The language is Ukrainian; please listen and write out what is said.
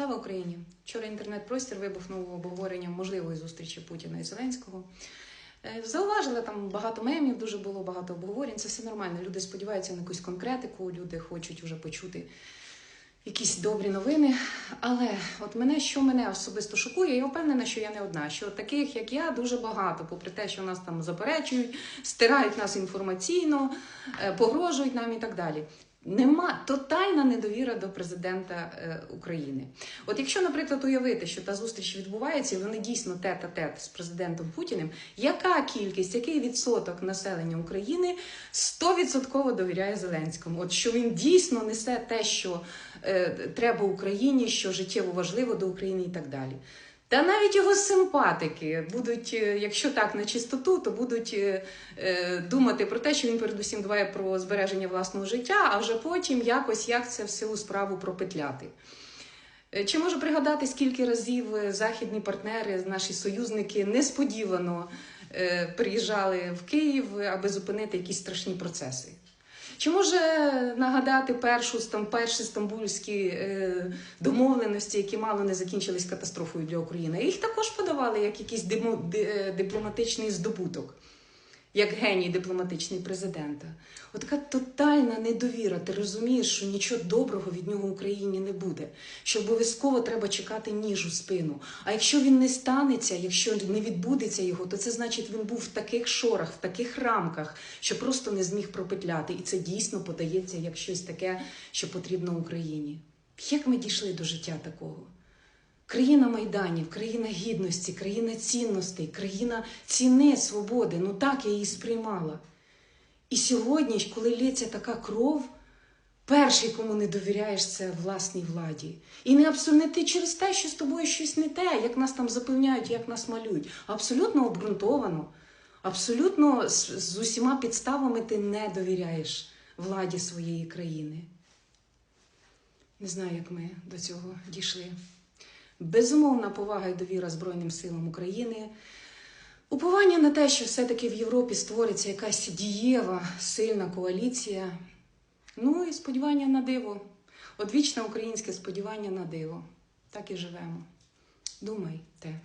Слава Україні! Вчора інтернет-простір вибухнув обговоренням можливої зустрічі Путіна і Зеленського. Е, Зауважили там багато мемів, дуже було багато обговорень. Це все нормально. Люди сподіваються на якусь конкретику, люди хочуть вже почути якісь добрі новини. Але от мене, що мене особисто шокує, я впевнена, що я не одна. Що таких, як я, дуже багато, попри те, що нас там заперечують, стирають нас інформаційно, е, погрожують нам і так далі. Нема тотальна недовіра до президента е, України. От якщо, наприклад, уявити, що та зустріч відбувається, і вони дійсно тет а тет з президентом Путіним, яка кількість, який відсоток населення України 100% довіряє Зеленському? От що він дійсно несе те, що е, треба Україні, що життєво важливо до України і так далі. Та навіть його симпатики будуть, е, якщо так на чистоту, то будуть е, е, думати про те, що він передусім дбає про збереження власного життя, а вже потім якось як це всю справу пропетляти. Чи можу пригадати, скільки разів західні партнери, наші союзники несподівано приїжджали в Київ, аби зупинити якісь страшні процеси? Чи може нагадати першу стам- перші стамбульські е, домовленості, які мало не закінчились катастрофою для України? Їх також подавали як якийсь е, дипломатичний здобуток, як геній дипломатичний президента. От тотальна недовіра. Ти розумієш, що нічого доброго від нього Україні не буде, що обов'язково треба чекати ніж у спину. А якщо він не станеться, якщо не відбудеться його, то це значить він був в таких шорах, в таких рамках, що просто не зміг пропетляти. І це дійсно подається як щось таке, що потрібно Україні. Як ми дійшли до життя такого? Країна майданів, країна гідності, країна цінностей, країна ціни, свободи. Ну так я її сприймала. І сьогодні, коли лється така кров, перший, кому не довіряєш, це власній владі. І не абсолютно не ти через те, що з тобою щось не те, як нас там запевняють, як нас малюють. Абсолютно обґрунтовано, абсолютно з, з усіма підставами ти не довіряєш владі своєї країни. Не знаю, як ми до цього дійшли. Безумовна повага і довіра Збройним силам України. Уповання на те, що все-таки в Європі створиться якась дієва, сильна коаліція. Ну і сподівання на диво. Одвічне українське сподівання на диво. Так і живемо. Думайте.